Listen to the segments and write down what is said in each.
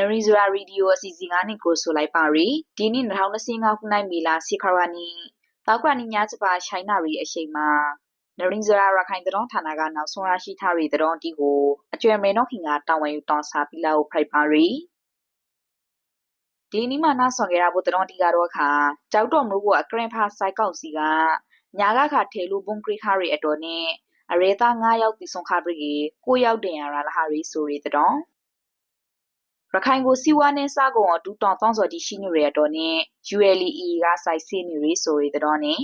နရီဇရာရေဒီယိုအစီအစဉ်ကနေကိုဆိုလိုက်ပါရီဒီနေ့2025ခုနှစ်မေလစီခရနီတောက်ကနီညာစပါရှိုင်းနာရီအရှိန်မှာနရီဇရာရခိုင်တတော်ဌာနကနောက်ဆုံးရရှိထားရီတတော်တီကိုအကျွဲမဲတော့ခင်ကတောင်းဝဲယူတောင်းစားပြီးလောက်ဖိုက်ပါရီဒီနေ့မှနားဆောင်ကြရဖို့တတော်တီကတော့ခါကြောက်တော်မလို့ကအကရင်ဖာစိုက်ကောက်စီကညာကခါထေလူဘုံကရိခါရီအတော်နဲ့အရေသား9ယောက်ပြီးဆုံးခါပြီကိုရောက်တင်ရတာလဟာရီဆိုရီတတော် ရခိုင်ကိုစီဝါနဲ့စားကုန်အတူတောင်တောင်းစော်တီရှိနေရတော့နဲ့ ULE ကစိုက်စီနေရီဆိုရတဲ့တော့နဲ့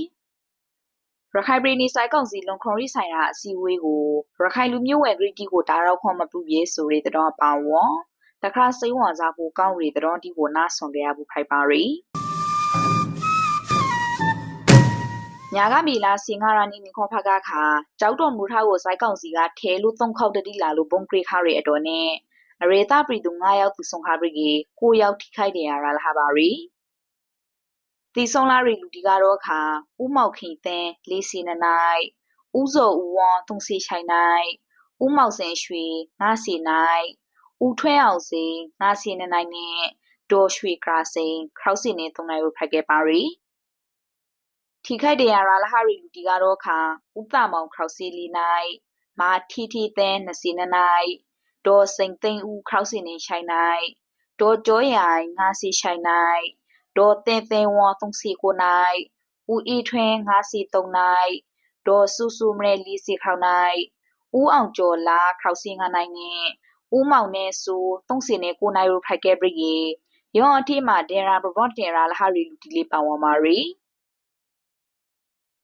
ရခိုင်ပြည်နယ်ဆိုင်ကောင်စီလွန်ခွန်ရီဆိုင်ရာအစည်းအဝေးကိုရခိုင်လူမျိုးဝယ်ဂရီတီကိုတာရောက်ခွန်မပူပြေဆိုရတဲ့တော့ပါဝေါ်တခါစိန်ဝါစားကိုကောင်းရီတဲ့တော့ဒီကိုနားဆွန်ကြရဘူးဖိုက်ပါရီညာကမီလာစင်ကာရာနီနီခေါဖကခါကြောက်တော်မူထားကိုစိုက်ကောင်စီကထဲလို့သုံးခေါက်တတိလာလို့ဘုံဂရိခါရီအတော်နဲ့ အရေတာပြည်သူ9ယောက်သူဆုံးခါပြီကြီး9ယောက်ထိခိုက်တယ်ရလာလာပါရီတီဆုံးလာရီလူဒီကတော့ခါဥမောက်ခင်သင်းလေးစီနနိုင်ဥဇော်ဦးဝွန်သုံးစီချိုင်နိုင်ဥမောက်စင်ရွှေငါစီနိုင်ဥထွဲအောင်စင်ငါစီနနိုင်နဲ့ဒေါ်ရွှေကရာစင်ခေါစီနဲ့သုံးနိုင်ကိုဖက်ခဲ့ပါရီထိခိုက်တယ်ရလာလာဟာရီလူဒီကတော့ခါဥပမောင်ခေါစီလီနိုင်မာထီထီသင်းနစီနနိုင် ဒေါ်စိန်သိန်းဦးခောက်စင်နေရှိုင်နိုင်ဒေါ်ကျော်ရိုင်ငါစီရှိုင်နိုင်ဒေါ်တင်သိန်းဝါသုံးစီကိုနိုင်ဦးဤထွင်းငါစီသုံးနိုင်ဒေါ်ဆူဆူမရဲလီစီခေါနိုင်ဦးအောင်ကျော်လာခောက်စင်ငါနိုင်နဲ့ဦးမောင်နဲ့ဆူသုံးစင်နဲ့ကိုနိုင်ရဖိုက်ခဲ့ပြီယောအထိမှာဒေရာဘဘော့တေရာလာဟာရီလူတီလေးပါဝမာရီ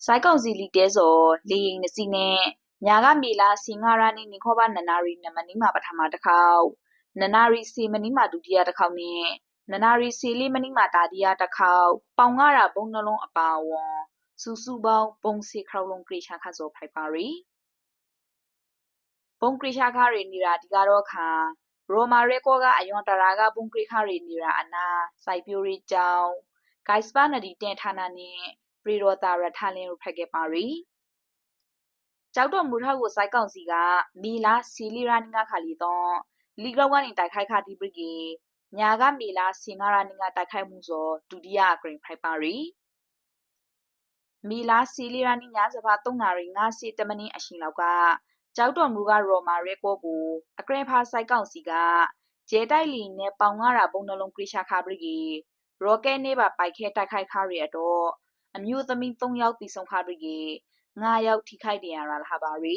စိုက်ကောင်စီလီတဲစောလေရင်နစီနဲ့ ညာကမေလာစင်ငါရာနီနိခောဘနနာရီနမနီမှာပထမတစ်ခေါက်နနာရီစီမနီမှာဒုတိယတစ်ခေါက်နဲ့နနာရီစီလေးမနီမှာတာတိယတစ်ခေါက်ပေါင်ငါရာဘုံနှလုံးအပါဝွန်စူစူပေါင်းဘုံစီခေါလုံးကရိရှာခါစောဖိုက်ပါရီဘုံကရိရှာခါရီနီရာဒီကတော့ခါရိုမာရဲကောကအယွန်တရာကဘုံကရိခါရီနီရာအနာစိုက်ပြိုရီကြောင်ဂိုက်စပါနဒီတင်ဌာနနဲ့ပရီရောတာရထလင်းကိုဖက်ခဲ့ပါရီ ကြောက်တော်မူထောက်ကိုစိုက်ကောင်စီကမီလာစီလီရာနီငါခါလီတော့လီဂလောက်ကနေတိုက်ခိုက်ခါဒီပရီညာကမီလာစင်ငါရာနီငါတိုက်ခိုက်မှုဆိုဒုတိယဂရင်ဖိုက်ပါရီမီလာစီလီရာနီညာစပါ3နာရီ9စီတမနင်းအရှင်လောက်ကကြောက်တော်မူကရော်မာရဲကောကိုအကရင်ဖာစိုက်ကောင်စီကကျဲတိုက်လီနဲ့ပေါင်ငါရာဘုံနှလုံးကရိရှာခါပရီရော့ကက်နေပါပိုက်ခဲတိုက်ခိုက်ခါရရတော့အမျိုးသမီး3ယောက်ပြီးဆုံးခါပရီ 9ယောက်ထိခိုက်တယ်ရလာဟာပါရီ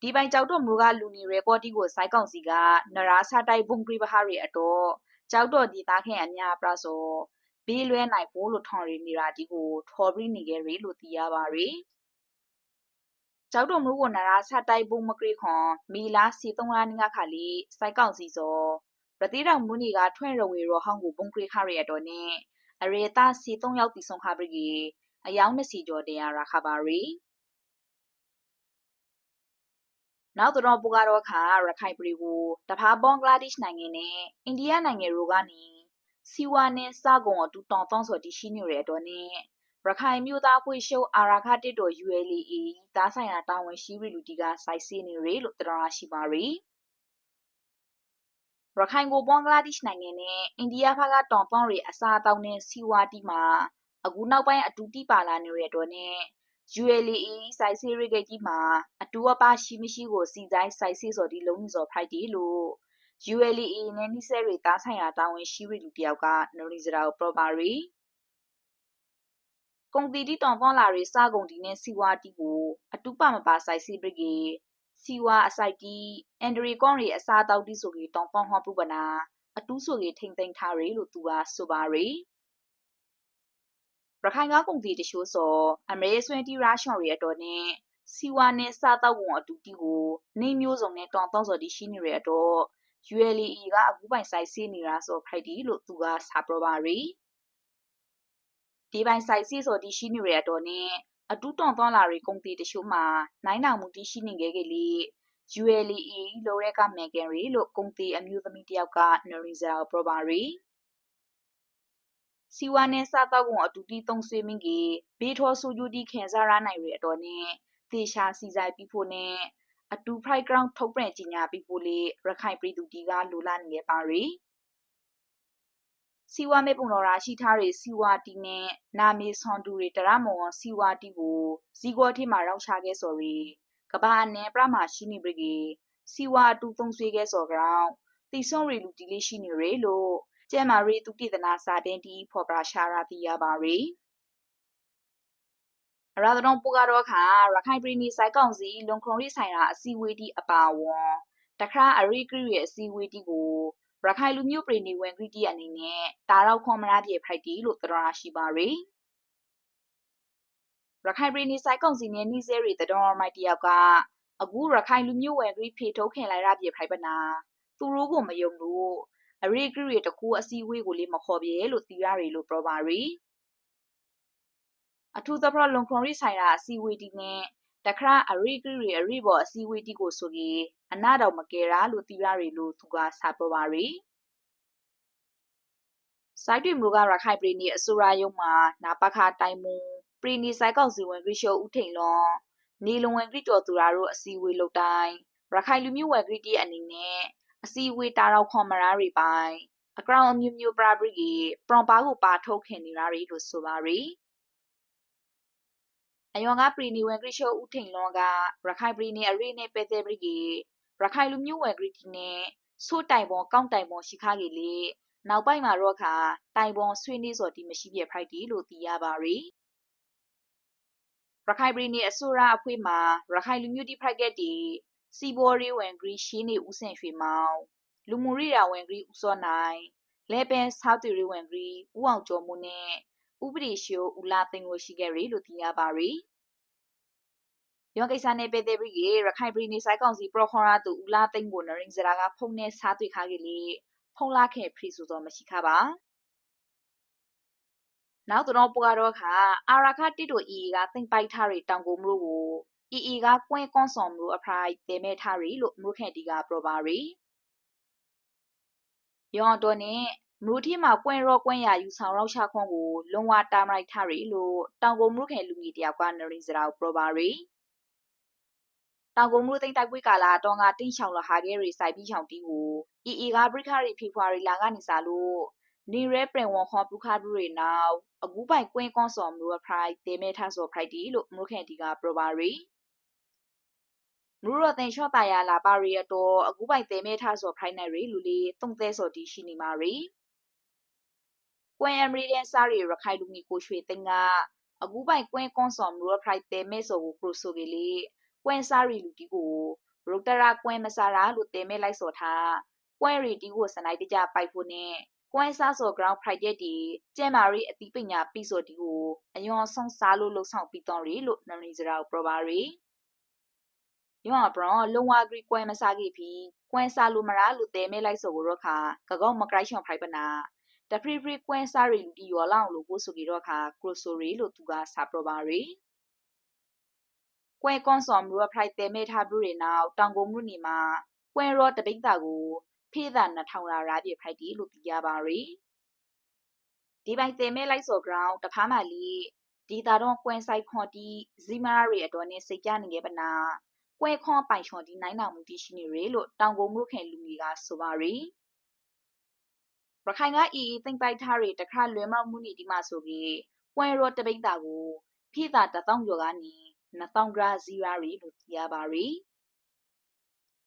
ဒီပိုင်ကြောက်တော့မူကလူနေရဲကော်တီကိုစိုက်ကောင်စီကနရာစာတိုက်ဘုံဂရိဘဟာရီအတော့ကြောက်တော့ဒီသားခင်အများပရဆိုဘေးလွဲနိုင်ဖို့လို့ထော်ရီနေတာဒီကိုထော်ပြီးနေခဲ့ရီလို့သိရပါရီကြောက်တော့မူကိုနရာစာတိုက်ဘုံမကရိခွန်မီလာစီသုံးလာနင်းကခါလီစိုက်ကောင်စီစောရတိတော်မူနီကထွန့်ရဝေရောဟောင်းကိုဘုံကရိခရီအတော်နဲ့အရေတာစီ၃ယောက်ပြီးဆုံးခါပြီ အယောင်20ကျော်တရားရခပါရီနောက်တော့ပူကတော့ခါရခိုင်ပြည်ကိုတဖာဘင်္ဂလားဒေ့ရှ်နိုင်ငံနဲ့အိန္ဒိယနိုင်ငံတို့ကနေစီဝါနဲ့စကုံအတူတောင်တောင်းဆိုတရှိနေရတော့နဲ့ရခိုင်မျိုးသားခွေရှုပ်အာရာခတစ်တော် ULA သားဆိုင်ရာတာဝန်ရှိရီလူတီကစိုက်စီနေရလို့တရားရှိပါရီရခိုင်ကိုဘင်္ဂလားဒေ့ရှ်နိုင်ငံနဲ့အိန္ဒိယဘက်ကတောင်ပေါင်းရီအစားအသောက်နဲ့စီဝါတီမှာ အခုနောက်ပိုင်းအတူတိပါလာနေတဲ့တော့နဲ့ ULE စိုက်ဆေးရိတ်ကြီးမှာအတူအပါရှိမရှိကိုစီဆိုင်စိုက်ဆေးစော်ဒီလုံးစော်ဖိုက်တီလို့ ULE နဲ့နိစဲရီတားဆိုင်ရာတာဝန်ရှိရီလူတယောက်ကနော်ရီစရာကိုပရပါရီကုံတီတီတောင်ပေါလာရီစကုံတီနဲ့စီဝါတီကိုအတူပမပါစိုက်ဆေးပရိကေစီဝါအစိုက်တီအန်ဒရီကွန်ရီအစားတောက်တီဆိုပြီးတောင်ပေါဟောပုပနာအတူဆိုကြီးထိမ့်သိမ့်ထားရီလို့သူကဆိုပါရီ ရခိုင်ကကုန်တီတရှိုးစောအမေရိဆွဲတီရာရှော်ရီအတော်နဲ့စီဝါနဲ့စားတော့ဝန်အတူတီကိုနေမျိုးစုံနဲ့တောင်တောင်းစော်တီရှိနေရတော့ ULE ကအခုပိုင်ဆိုင်စီနေတာဆိုဖိုက်တီလို့သူကစာပရပါရီဒီပိုင်ဆိုင်စီဆိုတီရှိနေရတော့နဲ့အတူတောင်တောင်းလာရီကုန်တီတရှိုးမှာနိုင်နာမှုတီရှိနေခဲ့ကလေး ULE လိုရဲကမန်ကန်ရီလို့ကုန်တီအမျိုးသမီးတယောက်ကနော်ရီဇာပရပါရီ စီဝါနဲ့စားတော့ကုန်အတူတီသုံးဆွေးမင်းကြီးဘေးထောဆူဂျူတီခင်စားရနိုင်ရအတော်နဲ့သေရှာစီဆိုင်ပြီးဖို့နဲ့အတူ Pride Ground ထုတ်ပြန်ကြေညာပြီးဖို့လေရခိုင်ပြည်သူတီကလိုလာနေပါရီစီဝါမေပုံတော်ရာရှိထားတဲ့စီဝါတီနဲ့နာမီဆွန်တူတွေတရမောစီဝါတီကိုဇီကောတိမှာရောက်ချခဲ့စော်ရီကဘာနဲ့ပြမရှိနေပြီကေစီဝါတူသုံးဆွေးခဲ့စော်ကောင်တီဆွန်ရီလူတီလေးရှိနေရလို့ ကျဲမာရီသူတိဒနာစာတင်တီဖော်ပရာရှာရာတီရပါရီရာသတော်ပူကတော့ခါရခိုင်ပြည်နယ်စိုက်ကောင်စီလွန်ခရုံရိဆိုင်ရာအစည်းအဝေးတီအပါဝွန်တခါအရိကရီရဲ့အစည်းအဝေးတီကိုရခိုင်လူမျိုးပြည်နေဝင်ဂရီတီအနေနဲ့တာရောက်ခွန်မရပြေဖိုက်တီလို့သရရှိပါရီရခိုင်ပြည်နယ်စိုက်ကောင်စီနဲ့နှီးစဲရီတတော်မိုက်တယောက်ကအခုရခိုင်လူမျိုးဝင်ဂရီဖေထုတ်ခင်လိုက်ရပြေဖိုက်ပနာသူတို့ကိုမယုံလို့ အရိကရီတကူအစည်းအဝေးကိုလေးမခေါ်ပြေလို့တီရရီလို့ပြောပါရီအထူးသဖြင့်လွန်ခွန်ရီဆိုင်ရာအစည်းအဝေးတီနဲ့တခါအရိကရီအရိဘောအစည်းအဝေးတီကိုဆိုကြီးအနာတော်မကယ်ရာလို့တီရရီလို့သူကစာပြောပါရီစိုက်တွေမျိုးကရခိုင်ပြည်နယ်အစိုးရရုံးမှာနာပခတိုင်မူပြည်နယ်စိုက်ကောက်စီဝင်ဂရိရှုဦးထိန်လွန်နေလုံဝင်ဂရိတော်သူရာတို့အစည်းအဝေးလုပ်တိုင်းရခိုင်လူမျိုးဝင်ဂရိတီအနေနဲ့ အစည်းအဝေးတာရောက်ခွန်မရာတွေပိုင်းအကောင်အမျိုးမျိုးပရာဘရီကပရွန်ပါကိုပါထုတ်ခင်နေတာတွေလို့ဆိုပါရီအယောင်ကပြည်နေဝင်ဂရိရှုဦးထိန်လွန်ကရခိုင်ပြည်နေအရိနဲ့ပဲတဲ့ဘရီကရခိုင်လူမျိုးဝင်ဂရိတီနဲ့ဆိုးတိုင်ပေါ်ကောင်းတိုင်ပေါ်ရှိခါကြီးလေနောက်ပိုင်းမှာတော့ခါတိုင်ပေါ်ဆွေးနွေးစော်ဒီမရှိပြဖိုက်တီလို့သိရပါရီရခိုင်ပြည်နယ်အစိုးရအဖွဲ့မှာရခိုင်လူမျိုးတီဖိုက်ကက်တီ စီဘော်ရီဝင်ဂရီရှင်းနေဦးစင်ရွှေမောင်လူမှုရိယာဝင်ဂရီဦးစောနိုင်လဲပန်ဆောက်တီရီဝင်ဂရီဦးအောင်ကျော်မှုနဲ့ဥပဒေရှိုးဦးလာသိန်းကိုရှိခဲ့ရီလို့သိရပါရီရောကိစ္စနဲ့ပေတဲ့ပြီးရခိုင်ပြည်နယ်ဆိုင်ကောင်စီပရခေါ်ရာသူဦးလာသိန်းကိုနရင်စရာကဖုန်နဲ့စားတွေ့ခါကြီးလေဖုံလာခဲ့ဖရီဆိုတော့မရှိခပါနောက်တော့ပူကတော့ခါအာရခတိတို့အီကသိမ့်ပိုက်ထားရီတောင်ကိုမလို့ကို အီအီကကွင်းကွန်ဆောင်မလို့အဖရိုက်တဲမဲထားရီလို့မလို့ခဲ့တီကပရပါရီယောတော့နဲ့မလို့ထီမှာကွင်းရောကွင်းရယူဆောင်ရောက်ချခွန်ကိုလုံဝတာမလိုက်ထားရီလို့တောင်ကိုမလို့ခဲ့လူကြီးတယောက်ကနရီစရာပရပါရီတောင်ကုန်မှုသိမ့်တိုက်ပွဲကာလာတော့ငါတင်းချောင်လဟာခဲ့ရီစိုက်ပြီးချောင်တီကိုအီအီကဘရိခရီဖေဖော်ဝါရီလာကနေစားလို့နေရဲပြင်ဝန်ခေါ်ပုခါဒူရီနောက်အကူပိုင်ကွင်းကွန်ဆော်မူဖရိုက်တေမဲထဆော်ဖရိုက်တီလို့မလို့ခင်တီကပရပါရီ မူရတဲ့ရှော့တာယာလာပါရီအတော်အကူပိုင်တေမဲထဆော်ဖရိုက်နေရီလူလေးတုံသဲဆော်တီရှိနေမာရီကွမ်အမရီဒန်စာရီရခိုင်လူငီကိုရွှေသိန်းကအကူပိုင်ကွင်းကွန်ဆော်မူဖရိုက်တေမဲဆော်ကိုပရိုဆိုကလေးကွမ်စာရီလူတီကိုရိုတရာကွမ်မစာရာလို့တေမဲလိုက်ဆော်ထားကွမ်ရီတီကိုစနိုက်တကြပိုက်ဖို့နဲ့ကွမ်ဆာဆို ground project ဒီကျဲမာရီအတိပညာပြီးဆိုဒီကိုအယွန်ဆောင်စားလို့လှုပ်ဆောင်ပြီးတော့ရီလို့နရီစရာကိုပရပါရီ ယောအပရောလုံဝဂရီကွမ်မစာကြီးပြီးကွမ်ဆာလူမရာလူတဲမဲလိုက်ဆိုကိုတော့ခါကကောက်မကရိုက်ရှောင်ဖိုက်ပနာတဖရီဖရီကွမ်ဆာရီလူဒီယောလောင်လို့ပို့ဆိုကြတော့ခါကရိုဆိုရီလို့သူကစာပရပါရီကွဲကွန်ဆော်မရဖလိုက်တဲမဲထားဘူးတွေနောက်တောင်ကုန်မှုနေမှာကွဲရောတပိတ်တာကိုဖေးတာ2000ရာရာပြဖိုက်တီလို့သိရပါရီဒီပိုင်တဲမဲလိုက်ဆော် ground တဖားမှလီဒီတာတော့ကွဲဆိုင်ခွန်တီဇီမာရီအတော်နဲ့စိတ်ကြနေခဲ့ပနာ ကွဲခွန်ပိုင်ချွန်ဒီနိုင်နာမှုတီရှိနေရလို့တောင်ကုန်မှုခင်လူကြီးကဆိုပါရီရခိုင်ကအီအီသိမ့်ပိုက်ထားရတခါလွယ်မောက်မှုနေဒီမှာဆိုပြီးကွဲရောတပိတ်တာကိုဖိတာတထောင်ကျော်ကနေ2000ဂရဇီရာရီလို့သိရပါရီ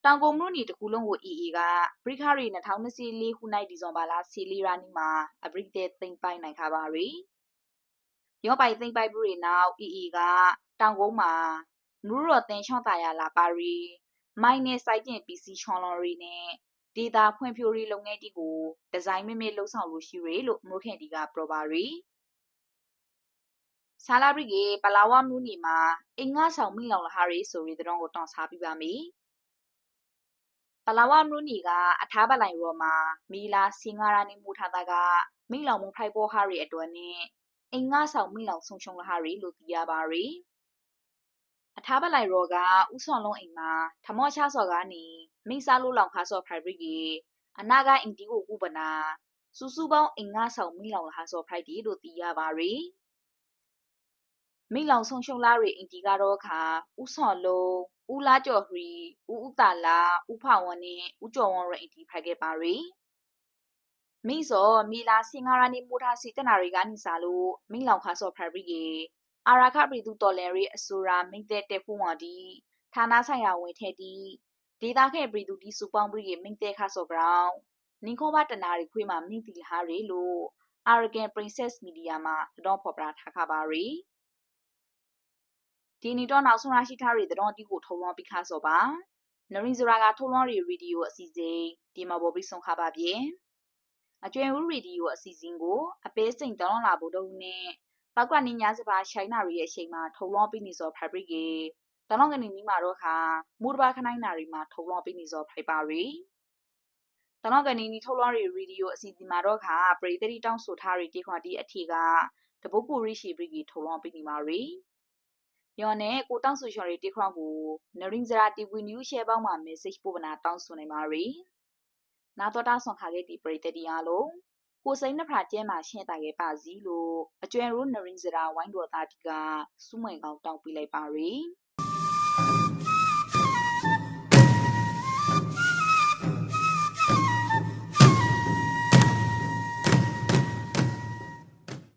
တောင်ကုန်မြို့နယ်တစ်ခုလုံးကို EA ကဘရိခရီ2024ခုနိုင်ဒီဇွန်ဘာလစီလီရာနီမှာအဘရိတဲ့သိမ့်ပိုင်နိုင်ခါပါရီရောပိုင်သိမ့်ပိုင်ဘူးတွေနောက် EA ကတောင်ကုန်းမှာ နူရောတင်ချောင်းတာယာလာပါရီမိုင်းနဲ့စိုက်ကျင် PC ချွန်လွန်ရီနဲ့ဒေတာဖွံ့ဖြိုးရေးလုပ်ငန်းတီကိုဒီဇိုင်းမမေလှုပ်ဆောင်လို့ရှိရလို့မိုးခင်တီကပရပါရီဆာလာဘရီကပလာဝမူနီမှာအင်္ဂါဆောင်မိလောင်လဟာရီဆိုရီတဲ့တော့ကိုတောင်းစားပြပါမယ်ပလာဝမူနီကအထားပလိုင်ရောမှာမီလာစင်ငါရာနေမူထားတာကမိလောင်မူဖိုက်ပေါ်ဟာရီအတွက်နဲ့အင်္ဂါဆောင်မိလောင်ဆုံရှုံလဟာရီလို့သိရပါရီ အထားပလိုက်ရောကဥဆောင်လုံးအိမ်မှာထမော့ချစော်ကနေမိစားလို့လောင်ခါစော်ဖရိုက်ဘရီကအနာကအင်တီကိုကုပနာစူစူပေါင်းအင်္ဂါဆောင်မိလောင်လဟာစော်ဖရိုက်ဒီလို့သိရပါရီမိလောင်ဆုံးရှုံလာရီအင်တီကတော့ခါဥဆော်လုံးဦးလာကျော်ဟရီဦးဥတာလာဦးဖဝန်းနဲ့ဦးကျော်ဝန်းရအင်တီဖက်ခဲ့ပါရီမိစောမီလာစင်္ဂရာနီမူထားစီတနာရီကနေစားလို့မိလောင်ခါစောဖရဘရီကေ အာရာခပရီသူတော်လန်ရီအဆိုရာမိတဲ့တက်ဖူဝါဒီဌာနဆိုင်ရာဝင်ထဲတီဒေတာခဲ့ပရီသူဒီစူပေါင်းပရီကေမိတဲ့ခါစောဂရောင်းနင်ခေါ်ပါတနာရီခွေးမှာမိတီဟာရီလို့ Arrogant Princess Media မှာတော့ဖော်ပြထားခပါရီဒီနီတော့နောက်ဆုံးရရှိထားတဲ့တဲ့တီကိုထုံလွှမ်းပြီးခါစောပါနရင်ဇရာကထုံလွှမ်းရီဗီဒီယိုအစီအစဉ်ဒီမှာပေါ်ပြီးဆုံးခပါပြေအကျွမ်းဦးရေဒီယိုအစီအစဉ်ကိုအပေးစိန်တောင်းလာဖို့တော့နဲ့ ပောက်ကနီညာစပါရှိုင်းနာရီရဲ့အချိန်မှာထုံလောပြီးနေစောဖက်ဘရစ်ကေတောင်းကနေနီမှာတော့ခါမူတဘာခနိုင်နာရီမှာထုံလောပြီးနေစောဖိုက်ပါရီတောင်းကနေနီထုံလောရီရေဒီယိုအစီအစဉ်မှာတော့ခါပရိသတိတောင်းဆိုထားရီတေခွာတီအထီကတပုတ်ကိုရိရှိဘရစ်ကေထုံလောပြီးနေပါရီယောနဲ့ကိုတောင်းဆိုရှော်ရီတေခွာကိုနရင်ဇရာတီဗီနျူးရှယ်ပေါင်းမှာ message ပို့ပနာတောင်းဆိုနေပါရီနာတော်တာဆွန်ခါခဲ့ဒီပရိသတ်တရားလို့ ကိုစိန်နှဖရာကျဲမှာရှင်းတာခဲ့ပါစီလို့အကျွဲရိုးနရင်စရာဝိုင်းတော်သားတီကစုမွေကောင်းတောင်းပြလိုက်ပါရီ။